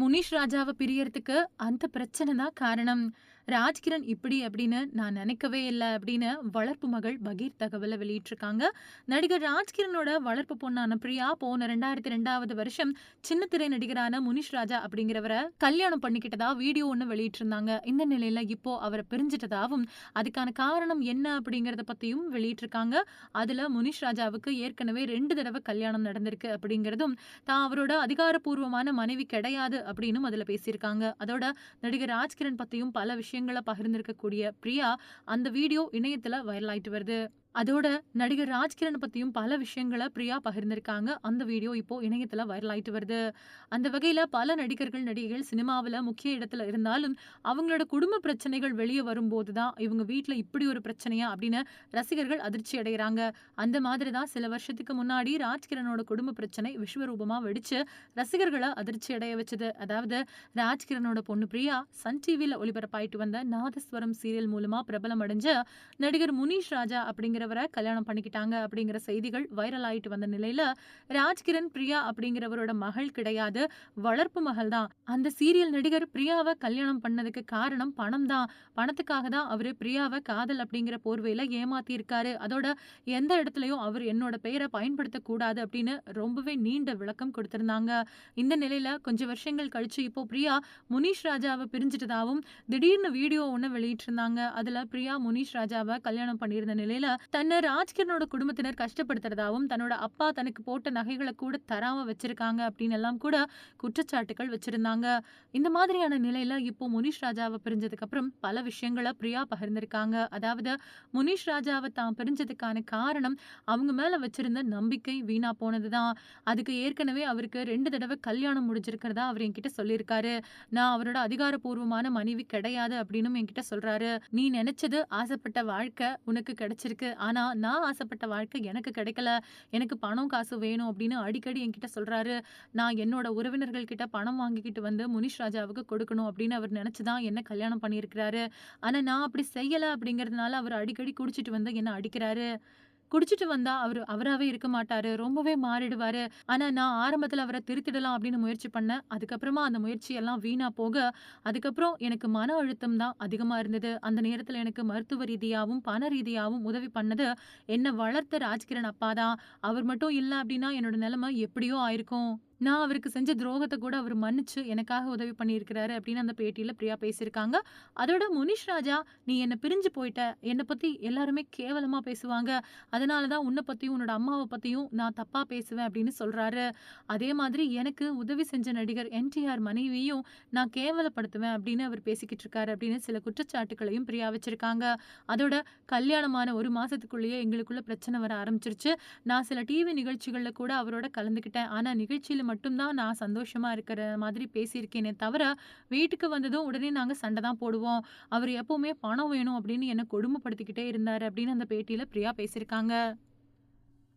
முனிஷ் ராஜாவ பிரியறதுக்கு அந்த பிரச்சனை தான் காரணம். ராஜ்கிரண் இப்படி அப்படின்னு நான் நினைக்கவே இல்லை அப்படின்னு வளர்ப்பு மகள் பகீர் தகவல வெளியிட்டிருக்காங்க. நடிகர் ராஜ்கிரனோட வளர்ப்பு பொண்ணான பிரியா போன 2002வது வருஷம் சின்ன திரை நடிகரான முனிஷ் ராஜா அப்படிங்கிறவரை கல்யாணம் பண்ணிக்கிட்டதா வீடியோ ஒன்று வெளியிட்டிருந்தாங்க. இந்த நிலையில இப்போ அவரை பிரிஞ்சுட்டதாவும், அதுக்கான காரணம் என்ன அப்படிங்கிறத பத்தியும் வெளியிட்டிருக்காங்க. அதுல முனிஷ் ராஜாவுக்கு ஏற்கனவே ரெண்டு தடவை கல்யாணம் நடந்திருக்கு அப்படிங்கிறதும், தான் அவரோட அதிகாரப்பூர்வமான மனைவி கிடையாது அப்படின்னும் அதுல பேசியிருக்காங்க. அதோட நடிகர் ராஜ்கிரண் பத்தியும் பல விஷயம் விஷயங்களை பகிர்ந்திருக்கக்கூடிய பிரியா, அந்த வீடியோ இணையத்தில் வைரல் ஆயிட்டு வருது. அதோட நடிகர் ராஜ்கிரண் பற்றியும் பல விஷயங்களை பிரியா பகிர்ந்திருக்காங்க. அந்த வீடியோ இப்போ இணையத்தில் வைரல் ஆயிட்டு வருது. அந்த வகையில் பல நடிகர்கள், நடிகைகள் சினிமாவில் முக்கிய இடத்துல இருந்தாலும், அவங்களோட குடும்ப பிரச்சனைகள் வெளியே வரும்போது தான், இவங்க வீட்டில் இப்படி ஒரு பிரச்சனையா அப்படின்னு ரசிகர்கள் அதிர்ச்சி அடைகிறாங்க அந்த மாதிரி தான் சில வருஷத்துக்கு முன்னாடி ராஜ்கிரனோட குடும்ப பிரச்சனை விஸ்வரூபமாக வெடிச்சு, ரசிகர்களை அதிர்ச்சி அடைய வச்சது. அதாவது ராஜ்கிரனோட பொண்ணு பிரியா, சன் டிவியில் ஒளிபரப்பாயிட்டு வந்த நாதஸ்வரம் சீரியல் மூலமாக பிரபலம் அடைஞ்ச நடிகர் முனீஷ் ராஜா அப்படிங்கிறவரை கல்யாணம் பண்ணிக்கிட்டாங்க அப்படிங்கிற செய்திகள் வைரல் ஆயிட்டு வந்த நிலையில, ராஜ்கிரண் பிரியா அப்படிங்கிறவரோட மகள் கிடையாது, வளர்ப்பு மகள் தான். அந்த சீரியல் நடிகர் பிரியாவை கல்யாணம் பண்ணதுக்கு காரணம் பணம் தான். பணத்துக்காக தான் அவரு பிரியாவை காதல் அப்படிங்கிற போர்வையில ஏமாத்தியிருக்காரு. அதோட எந்த இடத்துலயும் அவர் என்னோட பெயரை பயன்படுத்தக்கூடாது அப்படின்னு ரொம்பவே நீண்ட விளக்கம் கொடுத்திருந்தாங்க. இந்த நிலையில கொஞ்சம் வருஷங்கள் கழிச்சு இப்போ பிரியா முனிஷ் ராஜாவை பிரிஞ்சுட்டதாவும், திடீர்னு வீடியோ ஒன்று வெளியிட்டிருந்தாங்க. அதுல பிரியா முனிஷ் ராஜாவை கல்யாணம் பண்ணியிருந்த நிலையில, தன்னை ராஜ்கிரனோட குடும்பத்தினர் கஷ்டப்படுத்துறதாவும், தன்னோட அப்பா தனக்கு போட்ட நகைகளை கூட தராம வச்சிருக்காங்க அப்படின்னு எல்லாம் கூட குற்றச்சாட்டுகள் வச்சிருந்தாங்க. இந்த மாதிரியான நிலையில இப்போ முனிஷ் ராஜாவை பிரிஞ்சதுக்கு அப்புறம் பல விஷயங்களை பிரியா பகிர்ந்திருக்காங்க. அதாவது முனிஷ் ராஜாவை தான் பிரிஞ்சதுக்கான காரணம், அவங்க மேல வச்சிருந்த நம்பிக்கை வீணா போனது தான். அதுக்கு ஏற்கனவே அவருக்கு ரெண்டு தடவை கல்யாணம் முடிஞ்சிருக்கிறதா அவர் என்கிட்ட சொல்லியிருக்காரு. நான் அவரோட அதிகாரப்பூர்வமான மனைவி கிடையாது அப்படின்னும் என்கிட்ட சொல்றாரு. நீ நினைச்சது ஆசைப்பட்ட வாழ்க்கை உனக்கு கிடைச்சிருக்கு. ஆனால் நான் ஆசைப்பட்ட வாழ்க்கை எனக்கு கிடைக்கல. எனக்கு பணம், காசு வேணும் அப்படின்னு அடிக்கடி என்கிட்ட சொல்கிறாரு நான் என்னோட உறவினர்கள் கிட்ட பணம் வாங்கிக்கிட்டு வந்து முனிஷ் ராஜாவுக்கு கொடுக்கணும் அப்படின்னு அவர் நினச்சி தான் என்ன கல்யாணம் பண்ணியிருக்கிறாரு. ஆனால் நான் அப்படி செய்யலை அப்படிங்கிறதுனால அவர் அடிக்கடி குடிச்சிட்டு வந்து என்ன அடிக்கிறாரு. குடிச்சிட்டு வந்தா அவர் அவராவே இருக்க மாட்டாரு. ரொம்பவே மாறிடுவாரு. ஆனா நான் ஆரம்பத்துல அவரை திருத்திடலாம் அப்படின்னு முயற்சி பண்ணேன். அதுக்கப்புறமா அந்த முயற்சி எல்லாம் வீணா போக, அதுக்கப்புறம் எனக்கு மன அழுத்தம் தான் அதிகமா இருந்தது. அந்த நேரத்துல எனக்கு மருத்துவ ரீதியாவும், பண ரீதியாவும் உதவி பண்ணது, என்ன வளர்த்த ராஜ்கிரண் அப்பா தான். அவர் மட்டும் இல்ல அப்படின்னா என்னோட நிலைமை எப்படியோ ஆயிருக்கும். நான் அவருக்கு செஞ்ச துரோகத்தை கூட அவர் மன்னிச்சு எனக்காக உதவி பண்ணியிருக்கிறாரு அப்படின்னு அந்த பேட்டியில் பிரியா பேசியிருக்காங்க. அதோட முனிஷ் ராஜா, நீ என்னை பிரிஞ்சு போயிட்ட. என்னை பற்றி எல்லாருமே கேவலமாக பேசுவாங்க. அதனால தான் உன்னை பற்றியும் உன்னோட அம்மாவை பற்றியும் நான் தப்பாக பேசுவேன் அப்படின்னு சொல்கிறாரு அதே மாதிரி எனக்கு உதவி செஞ்ச நடிகர் என்டிஆர் மனைவியும் நான் கேவலப்படுத்துவேன் அப்படின்னு அவர் பேசிக்கிட்டு இருக்காரு அப்படின்னு சில குற்றச்சாட்டுக்களையும் பிரியா வச்சிருக்காங்க. அதோட கல்யாணமான ஒரு மாதத்துக்குள்ளேயே எங்களுக்குள்ள பிரச்சனை வர ஆரம்பிச்சிருச்சு. நான் சில டிவி நிகழ்ச்சிகளில் கூட அவரோட கலந்துக்கிட்டேன். ஆனால் நிகழ்ச்சியில் மட்டும் தான் நான் சந்தோஷமாக இருக்கிற மாதிரி பேசியிருக்கேனே தவிர, வீட்டுக்கு வந்ததும் உடனே நாங்கள் சண்டை தான் போடுவோம். அவர் எப்பவுமே பணம் வேணும் அப்படின்னு என்னை கொடுமைப்படுத்திக்கிட்டே இருந்தார் அப்படின்னு அந்த பேட்டியில் பிரியா பேசியிருக்காங்க.